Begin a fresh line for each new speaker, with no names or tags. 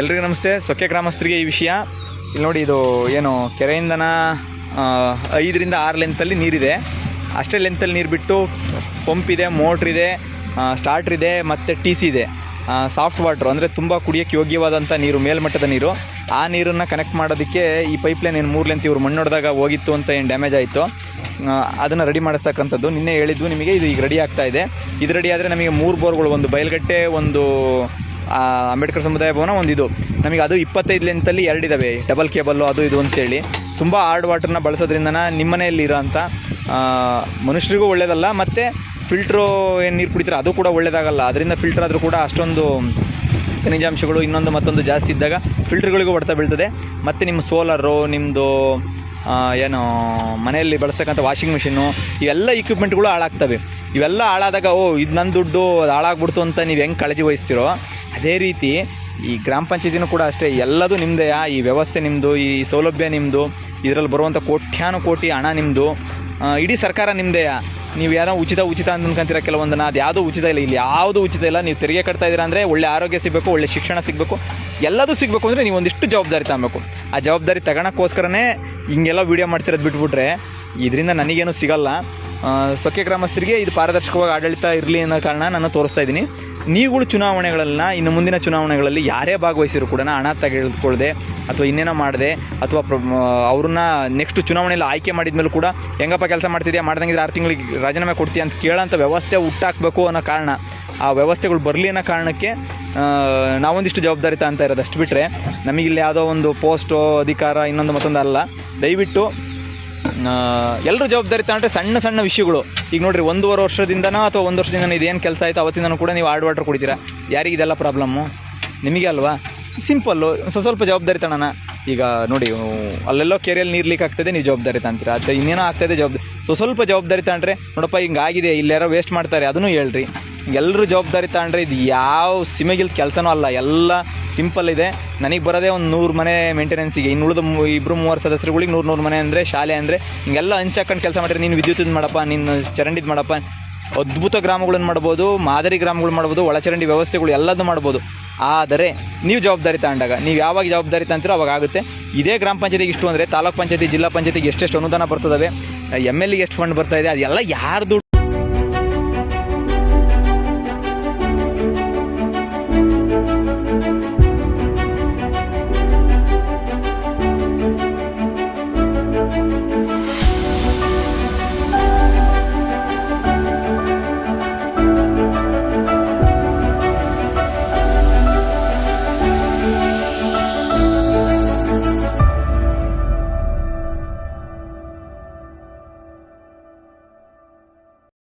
ಎಲ್ರಿಗೂ ನಮಸ್ತೆ. ಸೊಕ್ಕೆ ಗ್ರಾಮಸ್ಥರಿಗೆ ಈ ವಿಷಯ. ಇಲ್ಲಿ ನೋಡಿ ಇದು ಏನು ಕೆರೆಯಿಂದನ ಐದರಿಂದ ಆರು ಲೆಂತಲ್ಲಿ ನೀರಿದೆ. ಅಷ್ಟೇ ಲೆಂತಲ್ಲಿ ನೀರು ಬಿಟ್ಟು ಪಂಪ್ ಇದೆ ಮೋಟ್ರ್ ಇದೆ ಸ್ಟಾರ್ಟ್ರ್ ಇದೆ, ಮತ್ತು ಟಿ ಸಿ ಇದೆ. ಸಾಫ್ಟ್ ವಾಟ್ರ್ ಅಂದರೆ ತುಂಬ ಕುಡಿಯೋಕ್ಕೆ ಯೋಗ್ಯವಾದಂಥ ನೀರು, ಮೇಲ್ಮಟ್ಟದ ನೀರು. ಆ ನೀರನ್ನು ಕನೆಕ್ಟ್ ಮಾಡೋದಕ್ಕೆ ಈ ಪೈಪ್ಲೈನ್ ಏನು ಮೂರು ಲೆಂತ್ ಇವ್ರು ಮಣ್ಣೊಡೆದಾಗ ಹೋಗಿತ್ತು ಅಂತ ಏನು ಡ್ಯಾಮೇಜ್ ಆಯಿತು ಅದನ್ನು ರೆಡಿ ಮಾಡಿಸ್ತಕ್ಕಂಥದ್ದು. ನಿನ್ನೆ ಹೇಳಿದ್ವು ನಿಮಗೆ ಇದು ಈಗ ರೆಡಿ ಆಗ್ತಾ ಇದೆ. ಇದು ರೆಡಿ ಆದರೆ ನಮಗೆ ಮೂರು ಬೋರ್ಗಳು ಒಂದು ಬಯಲ್ಗಟ್ಟೆ ಒಂದು ಅಂಬೇಡ್ಕರ್ ಸಮುದಾಯ ಭವನ ಒಂದು ಇದು ನಮಗೆ ಅದು ಇಪ್ಪತ್ತೈದು ಲೆಂತಲ್ಲಿ ಎರಡಿದಾವೆ. ಡಬಲ್ ಕೇಬಲ್ಲು ಅದು ಇದು ಅಂತೇಳಿ. ತುಂಬ ಹಾರ್ಡ್ ವಾಟರ್ನ ಬಳಸೋದ್ರಿಂದ ನಿಮ್ಮನೆಯಲ್ಲಿ ಇರೋಂಥ ಆ, ಮನುಷ್ಯರಿಗೂ ಒಳ್ಳೇದಲ್ಲ ಮತ್ತು ಫಿಲ್ಟ್ರು ಏನು ನೀರು ಕುಡಿತಾರೆ ಅದು ಕೂಡ ಒಳ್ಳೇದಾಗಲ್ಲ. ಅದರಿಂದ ಫಿಲ್ಟರ್ ಆದರೂ ಕೂಡ ಅಷ್ಟೊಂದು ಖನಿಜಾಂಶಗಳು ಇನ್ನೊಂದು ಮತ್ತೊಂದು ಜಾಸ್ತಿ ಇದ್ದಾಗ ಫಿಲ್ಟ್ರ್ಗಳಿಗೂ ಹೊಡೆತ ಬೀಳ್ತದೆ. ಮತ್ತು ನಿಮ್ಮ ಸೋಲಾರು ನಿಮ್ಮದು ಏನು, ಮನೆಯಲ್ಲಿ ಬಳಸ್ತಕ್ಕಂಥ ವಾಷಿಂಗ್ ಮಿಷಿನ್ನು ಇವೆಲ್ಲ ಇಕ್ವಿಪ್ಮೆಂಟ್ಗಳು ಹಾಳಾಗ್ತವೆ. ಇವೆಲ್ಲ ಹಾಳಾದಾಗ, ಓ, ಇದು ನನ್ನ ದುಡ್ಡು, ಅದು ಹಾಳಾಗ್ಬಿಡ್ತು ಅಂತ ನೀವು ಹೆಂಗೆ ಕಾಳಜಿ ವಹಿಸ್ತೀರೋ, ಅದೇ ರೀತಿ ಈ ಗ್ರಾಮ ಪಂಚಾಯತಿನೂ ಕೂಡ ಅಷ್ಟೇ, ಎಲ್ಲದೂ ನಿಮ್ಮದೇ ಈ ವ್ಯವಸ್ಥೆ ನಿಮ್ಮದು ಈ ಸೌಲಭ್ಯ ನಿಮ್ಮದು ಇದರಲ್ಲಿ ಬರುವಂಥ ಕೋಟ್ಯಾನು ಕೋಟಿ ಹಣ ನಿಮ್ಮದು ಇಡೀ ಸರ್ಕಾರ ನಿಮ್ಮದೇ ನೀವು ಯಾರೋ ಉಚಿತ ಉಚಿತ ಅಂತ ಅನ್ಕೊಂತೀರ ಕೆಲವೊಂದನ್ನ? ಅದು ಯಾವುದು ಉಚಿತ ಇಲ್ಲ. ಇಲ್ಲಿ ಯಾವುದು ಉಚಿತ ಇಲ್ಲ. ನೀವು ತೆರಿಗೆ ಕಟ್ತಾ ಇದ್ದೀರಾ ಅಂದರೆ ಒಳ್ಳೆ ಆರೋಗ್ಯ ಸಿಗಬೇಕು, ಒಳ್ಳೆ ಶಿಕ್ಷಣ ಸಿಗಬೇಕು. ಎಲ್ಲದೂ ಸಿಗಬೇಕು ಅಂದರೆ ನೀವು ಒಂದಿಷ್ಟು ಜವಾಬ್ದಾರಿ ತಗೊಬೇಕು. ಆ ಜವಾಬ್ದಾರಿ ತಗೋಣಕ್ಕೋಸ್ಕರನೇ ಹಿಂಗೆಲ್ಲ ವೀಡಿಯೋ ಮಾಡ್ತಿರೋದು ಬಿಟ್ಬಿಟ್ರೆ, ಇದರಿಂದ ನನಗೇನು ಸಿಗಲ್ಲ. ಸೊಕ್ಕೆ ಗ್ರಾಮಸ್ಥರಿಗೆ ಇದು ಪಾರದರ್ಶಕವಾಗಿ ಆಡಳಿತ ಇರಲಿ ಅನ್ನೋ ಕಾರಣ ನಾನು ತೋರಿಸ್ತಾ ಇದ್ದೀನಿ. ನೀವುಗಳು ಚುನಾವಣೆಗಳನ್ನ ಇನ್ನು ಮುಂದಿನ ಚುನಾವಣೆಗಳಲ್ಲಿ ಯಾರೇ ಭಾಗವಹಿಸಿದ್ರು ಕೂಡ ಹಣ ತೆಗೆದುಕೊಳ್ಳದೆ ಅಥವಾ ಇನ್ನೇನೋ ಮಾಡದೆ ಅಥವಾ ಅವ್ರನ್ನ ನೆಕ್ಸ್ಟ್ ಚುನಾವಣೆಯಲ್ಲಿ ಆಯ್ಕೆ ಮಾಡಿದ ಮೇಲೆ ಕೂಡ ಹೆಂಗಪ್ಪ ಕೆಲಸ ಮಾಡ್ತಿದ್ಯಾ? ಮಾಡ್ದಂಗಿದ್ರೆ ಆರು ತಿಂಗಳಿಗೆ ರಾಜೀನಾಮೆ ಕೊಡ್ತೀಯ ಅಂತ ಕೇಳೋಂಥ ವ್ಯವಸ್ಥೆ ಹುಟ್ಟಾಕಬೇಕು ಅನ್ನೋ ಕಾರಣ. ಆ ವ್ಯವಸ್ಥೆಗಳು ಬರಲಿ ಅನ್ನೋ ಕಾರಣಕ್ಕೆ ನಾವೊಂದಿಷ್ಟು ಜವಾಬ್ದಾರಿ ಅಂತ ಇರೋದು ಅಷ್ಟು ಬಿಟ್ಟರೆ ನಮಗಿಲ್ಲಿ ಯಾವುದೋ ಒಂದು ಪೋಸ್ಟು ಅಧಿಕಾರ ಇನ್ನೊಂದು ಮತ್ತೊಂದು ಅಲ್ಲ. ದಯವಿಟ್ಟು ಎಲ್ಲರೂ ಜವಾಬ್ದಾರಿ ತಗೊಂಡ್ರೆ ಸಣ್ಣ ಸಣ್ಣ ವಿಷಯಗಳು. ಈಗ ನೋಡ್ರಿ, ಒಂದೂವರೆ ವರ್ಷದಿಂದನೋ ಅಥವಾ ಒಂದು ವರ್ಷದಿಂದ ಇದೇನು ಕೆಲಸ ಆಯಿತು, ಅವತ್ತಿಂದನೂ ಕೂಡ ನೀವು ಹಾರ್ಡ್ ವಾಟರ್ ಕುಡಿತೀರಾ? ಯಾರಿಗೆ ಇದೆಲ್ಲ ಪ್ರಾಬ್ಲಮ್ಮು ನಿಮಗೆ ಅಲ್ವಾ? ಸಿಂಪಲ್ಲು ಸ್ವಲ್ಪ ಸ್ವಲ್ಪ ಜವಾಬ್ದಾರಿ ತಗೋಣ. ಈಗ ನೋಡಿ, ಅಲ್ಲೆಲ್ಲೋ ಕೆರೆಯಲ್ಲಿ ನೀರು ಲೀಕ್ ಆಗ್ತದೆ ನೀವು ಜವಾಬ್ದಾರಿ ತಗೊಂತೀರ? ಅದು ಇನ್ನೇನೋ ಆಗ್ತದೆ ಜವಾಬ್ದಾರಿ. ಸೊ ಸ್ವಲ್ಪ ಜವಾಬ್ದಾರಿ ತಗೊಂಡ್ರೆ, ನೋಡಪ್ಪ ಹಿಂಗಾಗಿದೆ, ಇಲ್ಲಾರೋ ವೇಸ್ಟ್ ಮಾಡ್ತಾರೆ, ಅದನ್ನು ಹೇಳ್ರಿ. ಎಲ್ಲರೂ ಜವಾಬ್ದಾರಿ ತಗೊಂಡ್ರೆ ಇದು ಯಾವ ಸಿಮೆಗಿಲ್ ಕೆಲಸನೂ ಅಲ್ಲ. ಎಲ್ಲ ಸಿಂಪಲ್ ಇದೆ. ನನಗೆ ಬರೋದೇ ಒಂದು ನೂರು ಮನೆ ಮೇಂಟೆನೆನ್ಸಿಗೆ ಇನ್ನು ಉಳಿದ ಇಬ್ಬರು ಮೂವರು ಸದಸ್ಯರುಗಳಿಗೆ ನೂರು ನೂರು ಮನೆ ಅಂದರೆ ಶಾಲೆ ಅಂದರೆ ಹಿಂಗೆಲ್ಲ ಹಂಚಾಕೊಂಡು ಕೆಲಸ ಮಾಡಿದ್ರೆ ನೀನು ವಿದ್ಯುತ್ ಮಾಡಪ್ಪ, ನೀನು ಚರಂಡಿದ್ ಮಾಡಪ್ಪ. ಅದ್ಭುತ ಗ್ರಾಮಗಳನ್ನು ಮಾಡ್ಬೋದು, ಮಾದರಿ ಗ್ರಾಮಗಳು ಮಾಡ್ಬೋದು, ಒಳಚರಂಡಿ ವ್ಯವಸ್ಥೆಗಳು ಎಲ್ಲದನ್ನು ಮಾಡ್ಬೋದು. ಆದರೆ ನೀವು ಜವಾಬ್ದಾರಿ ತಗೊಂಡಾಗ, ನೀವು ಯಾವಾಗ ಜವಾಬ್ದಾರಿ ತಗೊಂತೀರೋ ಅವಾಗ ಆಗುತ್ತೆ. ಇದೇ ಗ್ರಾಮ ಪಂಚಾಯತಿಗೆ ಇಷ್ಟು ಅಂದರೆ ತಾಲೂಕ್ ಪಂಚಾಯತಿ, ಜಿಲ್ಲಾ ಪಂಚಾಯತಿಗೆ ಎಷ್ಟೆಷ್ಟು ಅನುದಾನ ಬರ್ತದವೆ, ಎಂ ಎಲ್ ಎಷ್ಟು ಫಂಡ್ ಬರ್ತಾ ಇದೆ, ಅದೆಲ್ಲ ಯಾರ್ದು